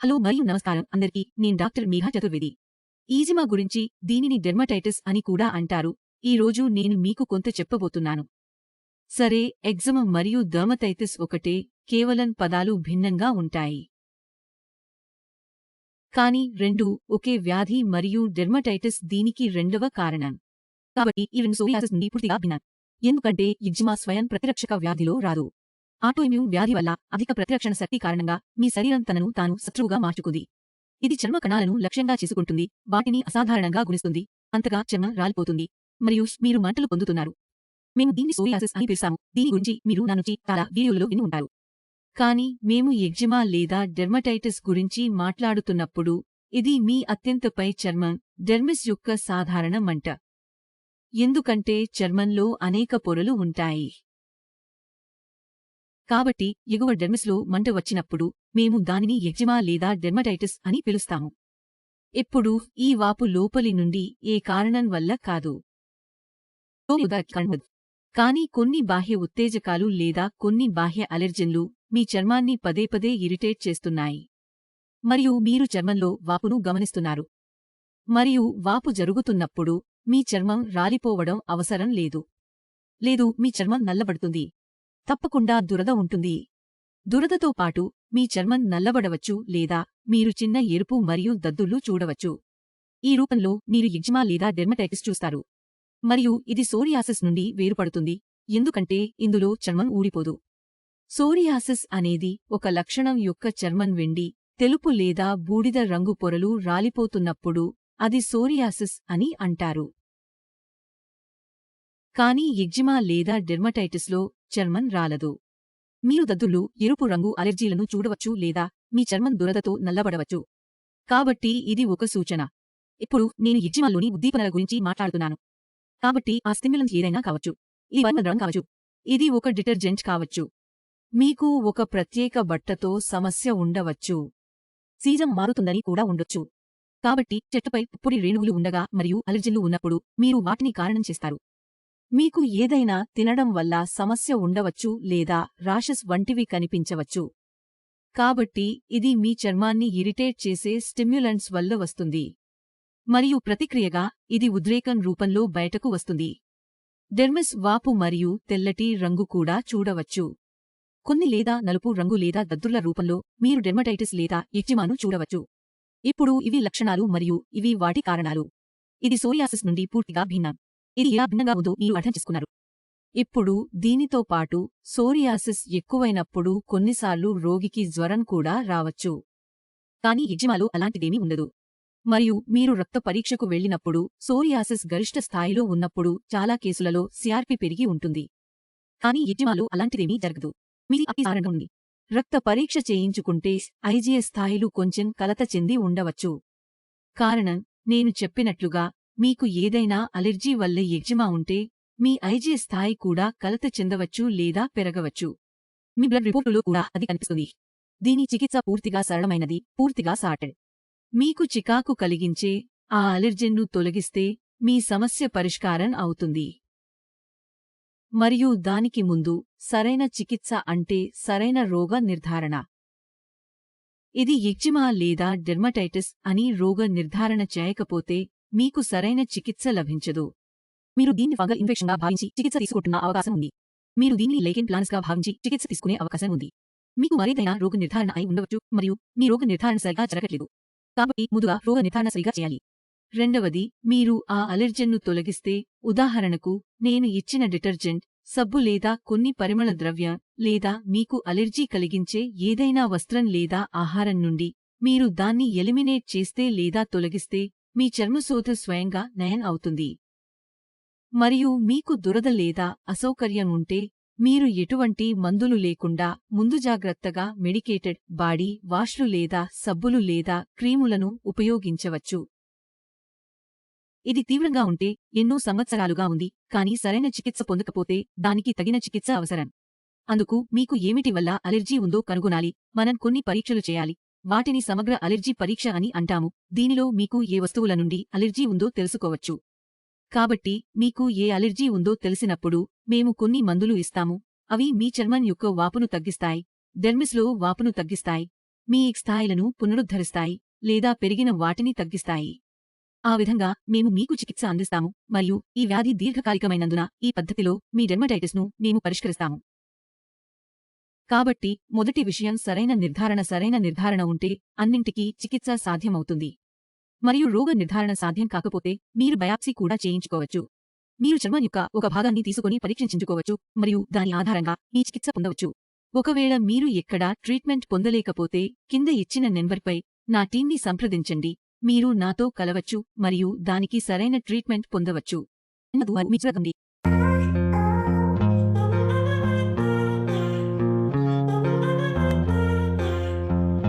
Hello మరియు నమస్కారం. అందరికీ నేను డాక్టర్ మేఘా చతుర్వేది. ఈజిమా గురించి దీనిని డెర్మటైటిస్ అని కూడా అంటారు. ఈ రోజు నేను మీకు కొంత చెప్పబోతున్నాను. సరే ఎగ్జమ మరియు డర్మటైటిస్ ఒకటే కేవలం పదాలు భిన్నంగా ఉంటాయి. కాని రెండు ఒకే వ్యాధి మరియు డెర్మటైటిస్ దీనికి రెండవ కారణం. కాబట్టి ఈ రెండు సోరియాసిస్ నుండి పూర్తిగా భిన్నం. ఎందుకంటే ఎగ్జిమా స్వయం ప్రతిరక్షక వ్యాధిలో రాదు. ఆటోఇమ్యూన్ వ్యాధి వల్ల అధిక ప్రతిరక్షణ శక్తి కారణంగా మీ శరీరం తనను తాను శత్రువుగా మార్చుకుంది. ఇది చర్మ కణాలను లక్ష్యంగా చేసుకుంటుంది. వాటిని అసాధారణంగా గుణిస్తుంది. అంతగా చర్మం రాలిపోతుంది. మరియు మీరు మంటలు పొందుతున్నారు. మేము దీన్ని సోరియాసిస్ అని పిలిచాము. దీని గురించి మీరు నా నుంచి చాలా వీడియోలలో విని ఉంటారు. కానీ మేము ఎగ్జిమా లేదా డెర్మటైటిస్ గురించి మాట్లాడుతున్నప్పుడు ఇది మీ అత్యంతపై చర్మం డెర్మిస్ యొక్క సాధారణ మంట. ఎందుకంటే చర్మంలో అనేక పొరలు ఉంటాయి. కాబట్టి ఎగువ డెర్మిస్లో మంట వచ్చినప్పుడు మేము దానిని ఎగ్జిమా లేదా డెర్మటైటిస్ అని పిలుస్తాము. ఇప్పుడు ఈ వాపు లోపలి నుండి ఏ కారణం వల్ల కాదు. కానీ కొన్ని బాహ్య ఉత్తేజకాలు లేదా కొన్ని బాహ్య అలెర్జెన్లు మీ చర్మాన్ని పదే పదే ఇరిటేట్ చేస్తున్నాయి. మరియు మీరు చర్మంలో వాపును గమనిస్తున్నారు. మరియు వాపు జరుగుతున్నప్పుడు మీ చర్మం రాలిపోవడం అవసరం లేదు. లేదు మీ చర్మం నల్లబడుతుంది. తప్పకుండా దురద ఉంటుంది. దురదతో పాటు మీ చర్మం నల్లబడవచ్చు లేదా మీరు చిన్న ఎరుపు మరియు దద్దుళ్ళు చూడవచ్చు. ఈ రూపంలో మీరు ఎగ్జిమా లేదా డెర్మటైటిస్ చూస్తారు. మరియు ఇది సోరియాసిస్ నుండి వేరుపడుతుంది. ఎందుకంటే ఇందులో చర్మం ఊడిపోదు. సోరియాసిస్ అనేది ఒక లక్షణం యొక్క చర్మం వెండి తెలుపు లేదా బూడిద రంగు పొరలు రాలిపోతున్నప్పుడు అది సోరియాసిస్ అని అంటారు. కానీ ఎగ్జిమా లేదా డెర్మటైటిస్లో చర్మం రాలదు. మీరు దద్దులు ఎరుపు రంగు అలెర్జీలను చూడవచ్చు లేదా మీ చర్మం దురదతో నల్లబడవచ్చు. కాబట్టి ఇది ఒక సూచన. ఇప్పుడు నేను ఇగ్జిమాలోని ఉద్దీపనల గురించి మాట్లాడుతున్నాను. కాబట్టి ఆ స్టిమ్యులెన్స్ ఏదైనా కావచ్చు. ఇది వర్ణద్రవం కావచ్చు. ఇది ఒక డిటర్జెంట్ కావచ్చు. మీకు ఒక ప్రత్యేక బట్టతో సమస్య ఉండవచ్చు. సీజం మారుతుందని కూడా ఉండొచ్చు. కాబట్టి చెట్టుపై పుప్పొడి రేణువులు ఉండగా మరియు అలర్జీలు ఉన్నప్పుడు మీరు వాటిని కారణం చేస్తారు. మీకు ఏదైనా తినడం వల్ల సమస్య ఉండవచ్చు లేదా రాషెస్ వంటివి కనిపించవచ్చు. కాబట్టి ఇది మీ చర్మాన్ని ఇరిటేట్ చేసే స్టిమ్యులెంట్స్ వల్ల వస్తుంది. మరియు ప్రతిక్రియగా ఇది ఉద్రేకం రూపంలో బయటకు వస్తుంది. డెర్మిస్ వాపు మరియు తెల్లటి రంగు కూడా చూడవచ్చు. కొన్ని లేదా నలుపు రంగు లేదా దద్దుర్ల రూపంలో మీరు డెర్మటైటిస్ లేదా ఇక్జిమాను చూడవచ్చు. ఇప్పుడు ఇవి లక్షణాలు మరియు ఇవి వాటి కారణాలు. ఇది సోరియాసిస్ నుండి పూర్తిగా భిన్నం. ఇది ఇలా భిన్నంగా ఉందో మీరు అర్థం చేసుకున్నారు. ఇప్పుడు దీనితో పాటు సోరియాసిస్ ఎక్కువైనప్పుడు కొన్నిసార్లు రోగికి జ్వరం కూడా రావచ్చు. కానీ ఎగ్జిమాలో అలాంటిదేమీ ఉండదు. మరియు మీరు రక్త పరీక్షకు వెళ్ళినప్పుడు సోరియాసిస్ గరిష్ట స్థాయిలో ఉన్నప్పుడు చాలా కేసులలో సిఆర్పి పెరిగి ఉంటుంది. కానీ ఎగ్జిమాలో అలాంటిదేమీ జరగదు. మీది అతిసారంగా ఉంది. రక్త పరీక్ష చేయించుకుంటే ఐజీఎస్ స్థాయిలు కొంచెం కలత చెంది ఉండవచ్చు. కారణం నేను చెప్పినట్లుగా మీకు ఏదైనా అలెర్జీ వల్ల ఎగ్జిమా ఉంటే మీ ఐజీ స్థాయి కూడా కలత చెందవచ్చు లేదా పెరగవచ్చు. మీ బ్లడ్ రిపోర్టులో కూడా అది కనిపిస్తుంది. దీని చికిత్స పూర్తిగా సరళమైనది పూర్తిగా సాటెడ్. మీకు చికాకు కలిగించే ఆ అలెర్జెన్ను తొలగిస్తే మీ సమస్య పరిష్కారం అవుతుంది. మరియు దానికి ముందు సరైన చికిత్స అంటే సరైన రోగ నిర్ధారణ. ఇది ఎగ్జిమా లేదా డెర్మటైటిస్ అని రోగ నిర్ధారణ చేయకపోతే మీకు సరైన చికిత్స లభించదు. మీరు దీన్ని ఫంగల్ ఇన్ఫెక్షన్గా భావించి చికిత్స తీసుకుంటున్న అవకాశం ఉంది. మీరు దీనిని లేకెన్ ప్లాన్స్గా భావించి చికిత్స తీసుకునే అవకాశం ఉంది. మీకు మరేదైనా రోగ నిర్ధారణ అయి ఉండవచ్చు మరియు మీ రోగ నిర్ధారణ సరిగా జరగట్లేదు. కాబట్టి ముందుగా రోగ నిర్ధారణ సరిగా చేయాలి. రెండవది మీరు ఆ అలెర్జెన్ను తొలగిస్తే ఉదాహరణకు నేను ఇచ్చిన డిటర్జెంట్ సబ్బు లేదా కొన్ని పరిమళ ద్రవ్య లేదా మీకు అలెర్జీ కలిగించే ఏదైనా వస్త్రం లేదా ఆహారం నుండి మీరు దాన్ని ఎలిమినేట్ చేస్తే లేదా తొలగిస్తే మీ చర్మశోధ స్వయంగా నయం అవుతుంది. మరియు మీకు దురద లేదా అసౌకర్యం ఉంటే మీరు ఎటువంటి మందులు లేకుండా ముందు జాగ్రత్తగా మెడికేటెడ్ బాడీ వాష్లు లేదా సబ్బులు లేదా క్రీములను ఉపయోగించవచ్చు. ఇది తీవ్రంగా ఉంటే ఎన్నో సంవత్సరాలుగా ఉంది కానీ సరైన చికిత్స పొందకపోతే దానికి తగిన చికిత్స అవసరం. అందుకు మీకు ఏమిటి వల్ల అలెర్జీ ఉందో కనుగొనాలి మనం కొన్ని పరీక్షలు చేయాలి. వాటిని సమగ్ర అలెర్జీ పరీక్ష అని అంటాము. దీనిలో మీకు ఏ వస్తువుల నుండి అలెర్జీ ఉందో తెలుసుకోవచ్చు. కాబట్టి మీకు ఏ అలెర్జీ ఉందో తెలిసినప్పుడు మేము కొన్ని మందులు ఇస్తాము. అవి మీ చర్మం యొక్క వాపును తగ్గిస్తాయి. డెర్మిస్లో వాపును తగ్గిస్తాయి. మీ ఎగ్ స్థాయిలను పునరుద్ధరిస్తాయి లేదా పెరిగిన వాటిని తగ్గిస్తాయి. ఆ విధంగా మేము మీకు చికిత్స అందిస్తాము. మరియు ఈ వ్యాధి దీర్ఘకాలికమైనందున ఈ పద్ధతిలో మీ డెర్మటైటిస్ను మేము పరిష్కరిస్తాము. కాబట్టి మొదటి విషయం సరైన నిర్ధారణ సరైన నిర్ధారణ ఉంటే అన్నింటికీ చికిత్స సాధ్యమవుతుంది. మరియు రోగ నిర్ధారణ సాధ్యం కాకపోతే మీరు బయాప్సీ కూడా చేయించుకోవచ్చు. మీరు చర్మం యొక్క ఒక భాగాన్ని తీసుకొని పరీక్షించుకోవచ్చు మరియు దాని ఆధారంగా ఈ చికిత్స పొందవచ్చు. ఒకవేళ మీరు ఎక్కడా ట్రీట్మెంట్ పొందలేకపోతే కింద ఇచ్చిన నెంబర్పై నా టీంని సంప్రదించండి. మీరు నాతో కలవచ్చు మరియు దానికి సరైన ట్రీట్మెంట్ పొందవచ్చు.